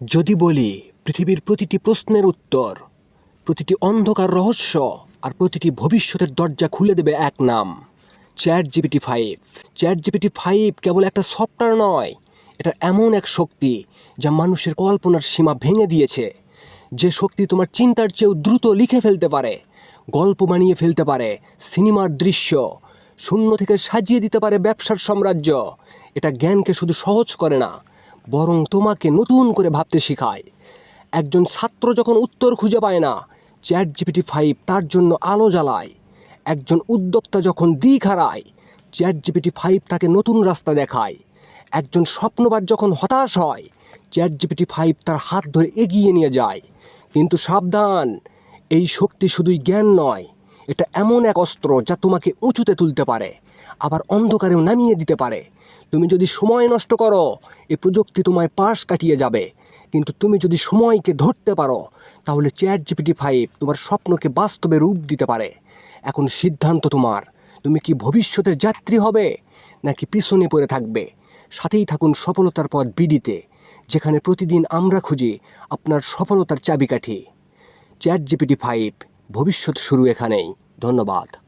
যদি বলি পৃথিবীর প্রতিটি প্রশ্নের উত্তর, প্রতিটি অন্ধকার রহস্য আর প্রতিটি ভবিষ্যতের দরজা খুলে দেবে এক নাম chat GPT five. Chat GPT five কেবল একটা সফটওয়্যার নয়, এটা এমন এক শক্তি যা মানুষের কল্পনার সীমা ভেঙে দিয়েছে। যে শক্তি তোমার চিন্তার চেয়েও দ্রুত লিখে ফেলতে পারে, গল্প বানিয়ে ফেলতে পারে, সিনেমার দৃশ্য শূন্য থেকে সাজিয়ে দিতে পারে ব্যবসার সাম্রাজ্য, এটা জ্ঞানকে শুধু সহজ করে না বরং তোমাকে নতুন করে ভাবতে শেখায়। একজন ছাত্র যখন উত্তর খুঁজে পায় না চ্যাট জিপিটি ফাইভ তার জন্য আলো জ্বালায়। একজন উদ্যোক্তা যখন দিক হারায় চ্যাট জিপিটি ফাইভ তাকে নতুন রাস্তা দেখায়। একজন স্বপ্নবাদ যখন হতাশ হয় চ্যাট জিপিটি ফাইভ তার হাত ধরে এগিয়ে নিয়ে যায়। কিন্তু সাবধান, এই শক্তি শুধুই জ্ঞান নয় এটা এমন এক অস্ত্র যা তোমাকে উঁচুতে তুলতে পারে, আবার অন্ধকারেও নামিয়ে দিতে পারে। তুমি যদি সময় নষ্ট করো এই প্রযুক্তি তোমায় পাশ কাটিয়ে যাবে। কিন্তু তুমি যদি সময়কে ধরতে পারো, তাহলে চ্যাট জিপিটি ফাইভ তোমার স্বপ্নকে বাস্তবে রূপ দিতে পারে। এখন সিদ্ধান্ত তোমার। তুমি কি ভবিষ্যতের যাত্রী হবে, নাকি পিছনে পড়ে থাকবে? সাথেই থাকুন সফলতার পথ বিডিতে, যেখানে প্রতিদিন আমরা খুঁজি আপনার সফলতার চাবিকাঠি। চ্যাট জিপিটি ফাইভ ভবিষ্যৎ শুরু এখানেই। ধন্যবাদ।